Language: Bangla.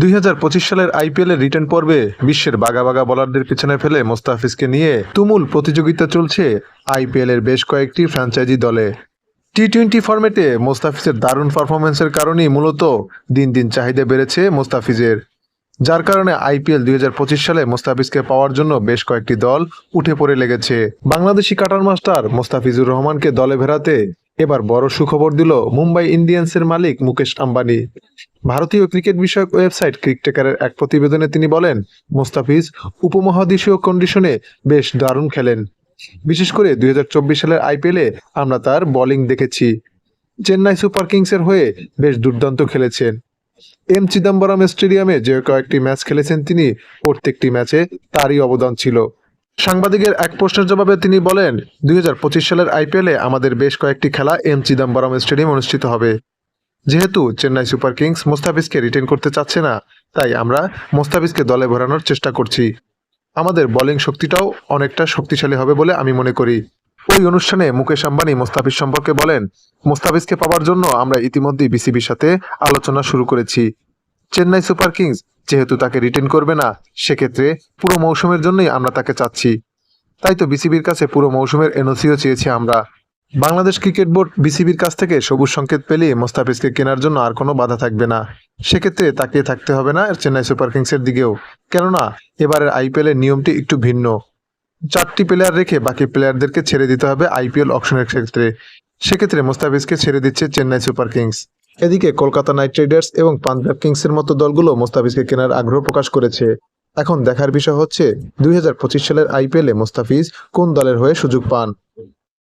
দু হাজার পঁচিশ সালের আইপিএল এর রিটার্ন পর্বে বিশ্বের বাগা বাগা বলারদের পিছনে ফেলে মোস্তাফিজকে নিয়ে তুমুল প্রতিযোগিতা চলছে আইপিএল এর বেশ কয়েকটি ফ্র্যাঞ্চাইজি দলে। টি টোয়েন্টি ফরম্যাটে মোস্তাফিজের দারুণ পারফরমেন্সের কারণেই মূলত দিন দিন চাহিদা বেড়েছে মোস্তাফিজের। যার কারণে আইপিএল দুই হাজার পঁচিশ সালে মোস্তাফিজকে পাওয়ার জন্য বেশ কয়েকটি দল উঠে পড়ে লেগেছে। বাংলাদেশি কাটার মাস্টার মোস্তাফিজুর রহমানকে দলে ভেড়াতে এবার বড় সুখবর দিল মুম্বাই ইন্ডিয়ান্সের মালিক মুকেশ আম্বানি। ভারতীয় ক্রিকেট বিষয়ক ওয়েবসাইট ক্রিকটেকারের এক প্রতিবেদনে তিনি বলেন, মোস্তাফিজ উপমহাদেশীয় কন্ডিশনে বেশ দারুণ খেলেন। বিশেষ করে দুই হাজার চব্বিশ সালের আইপিএলে আমরা তার বোলিং দেখেছি। চেন্নাই সুপার কিংসের হয়ে বেশ দুর্দান্ত খেলেছেন। এম চিদম্বরম স্টেডিয়ামে যে কয়েকটি ম্যাচ খেলেছেন তিনি, প্রত্যেকটি ম্যাচে তারই অবদান ছিল। সাংবাদিকের এক প্রশ্নের জবাবে তিনি বলেন, দুই হাজার পঁচিশ সালের আইপিএলে আমাদের বেশ কয়েকটি খেলা এম চিদম্বরম স্টেডিয়াম অনুষ্ঠিত হবে। যেহেতু চেন্নাই সুপার কিংস মোস্তাফিজকে রিটেন করতে চাচ্ছে না, তাই আমরা মোস্তাফিজকে দলে ভরানোর চেষ্টা করছি। আমাদের বোলিং শক্তিটাও অনেকটা শক্তিশালী হবে বলে আমি মনে করি। ওই অনুষ্ঠানে মুকেশ আম্বানি মোস্তাফিজ সম্পর্কে বলেন, মোস্তাফিজকে পাওয়ার জন্য আমরা ইতিমধ্যেই বিসিবির সাথে আলোচনা শুরু করেছি। চেন্নাই সুপার কিংস যেহেতু তাকে রিটেন করবে না, সেক্ষেত্রে পুরো মৌসুমের জন্যই আমরা তাকে চাচ্ছি। তাই তো বিসিবির কাছে পুরো মৌসুমের এনওসিও চেয়েছি আমরা। বাংলাদেশ ক্রিকেট বোর্ড বিসিবির কাছ থেকে সবুজ সংকেত পেলে মোস্তাফিজকে কেনার জন্য আর কোনো বাধা থাকবে না। সেক্ষেত্রে তাকিয়ে থাকতে হবে না চেন্নাই সুপার কিংসের দিকেও। কেননা, এবারের আইপিএল এর নিয়মটি একটু ভিন্ন। চারটি প্লেয়ার রেখে বাকি প্লেয়ারদেরকে ছেড়ে দিতে হবে আইপিএল অপশনের ক্ষেত্রে। সেক্ষেত্রে মোস্তাফিজকে ছেড়ে দিচ্ছে চেন্নাই সুপার কিংস। এদিকে কলকাতা নাইট রাইডার্স এবং পাঞ্জাব কিংসের মতো দলগুলো মোস্তাফিজকে কেনার আগ্রহ প্রকাশ করেছে। এখন দেখার বিষয় হচ্ছে, দুই হাজার পঁচিশ সালের আইপিএলে মোস্তাফিজ কোন দলের হয়ে সুযোগ পান?